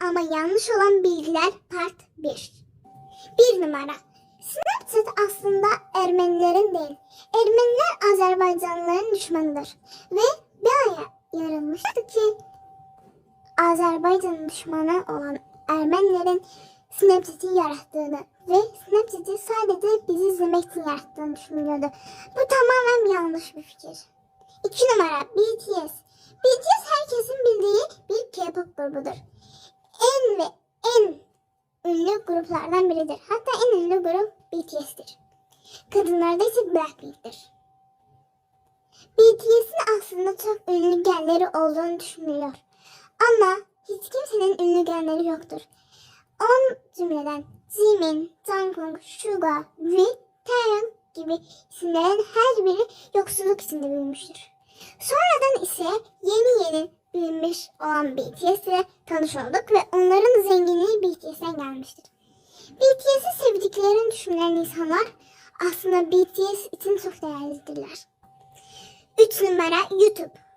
Ama yanlış olan bilgiler part 1. 1 numara. Snapchat aslında Ermenilerin değil. Ermeniler Azerbaycanlıların düşmanıdır. Ve bir aya yarılmıştı ki Azerbaycan'ın düşmanı olan Ermenilerin Snapchat'i yarattığını ve Snapchat'i sadece bizi izlemek için yarattığını düşünüyordu. Bu tamamen yanlış bir fikir. 2 numara BTS. BTS herkesin bildiği bir K-pop grubudur. Ünlü gruplardan biridir. Hatta en ünlü grup BTS'tir. Kadınlarda ise Blackpink'tir. BTS'in aslında çok ünlü genleri olduğunu düşünülüyor. Ama hiç kimsenin ünlü genleri yoktur. 10 cümleden Jimin, Jungkook, Suga ve Taeyong gibi isimlerin her biri yoksulluk içinde büyümüştür. Sonradan ise yeni yeni büyümüş olan BTS ile tanış olduk ve onların zenginliği BTS'den gelmiştir. BTS'i sevdiklerini düşünen insanlar aslında BTS için çok değerlidirler. 3 numara YouTube.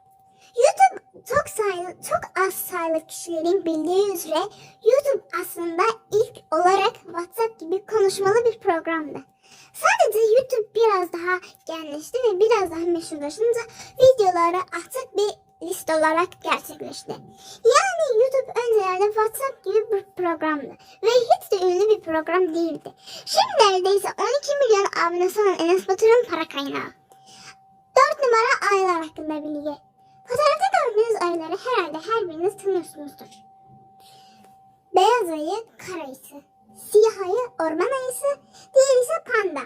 YouTube çok sayılı, çok az sayılı kişilerin bildiği üzere YouTube aslında ilk olarak WhatsApp gibi konuşmalı bir programdı. Sadece YouTube biraz daha genleşti ve biraz daha meşhurlaşınca videoları açık bir liste olarak gerçekleşti. Yani YouTube öncelerde WhatsApp gibi bir programdı ve hiç de ünlü bir program değildi. Şimdi neredeyse 12 milyon abonesi olan Enes Batur'un para kaynağı. 4 numara aylar hakkında bilgi. Fotoğrafta gördüğünüz ayıları herhalde her biriniz tanıyorsunuzdur. Beyaz ayı kar ayısı, siyah ayı orman ayısı, diğeri ise panda.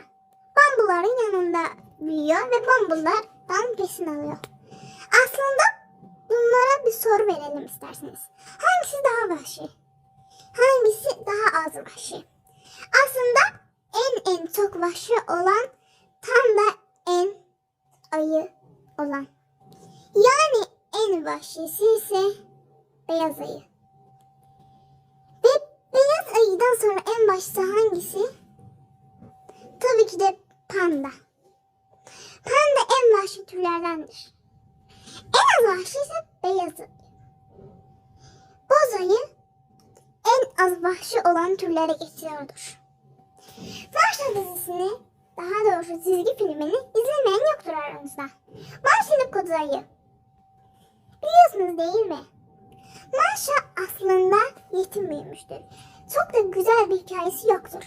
Bambuların yanında büyüyor ve bambulardan besin alıyor. Aslında soru verelim isterseniz. Hangisi daha vahşi? Hangisi daha az vahşi? Aslında en en çok vahşi olan tam da en ayı olan. Yani en vahşisi ise beyaz ayı. Ve beyaz ayıdan sonra en başta hangisi? Tabii ki de panda. Panda en vahşi türlerdendir. En az vahşi ise beyaz ayı. Boz ayı en az vahşi olan türlere geçiyordur. Marshall dizisini, daha doğrusu çizgi filmini izlemeyen yoktur aranızda. Marshall'ın kodu ayı. Biliyorsunuz değil mi? Maşa aslında yetim büyümüştür. Çok da güzel bir hikayesi yoktur.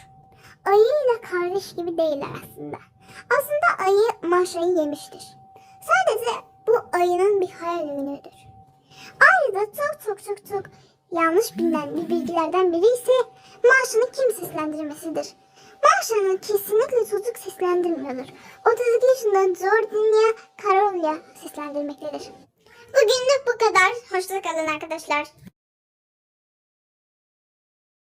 Ayı ile kardeş gibi değiller aslında. Aslında ayı Maşa'yı yemiştir. Ayının bir hayal ürünüdür. Ayı da çok çok çok çok yanlış bilinen bir bilgilerden biri ise Maşa'nın kim seslendirmesidir. Maşa'nın kesinlikle çocuk seslendirmiyordur. 32 yaşında Jordinia Karolya seslendirmektedir. Bugünlük bu kadar. Hoşçakalın arkadaşlar.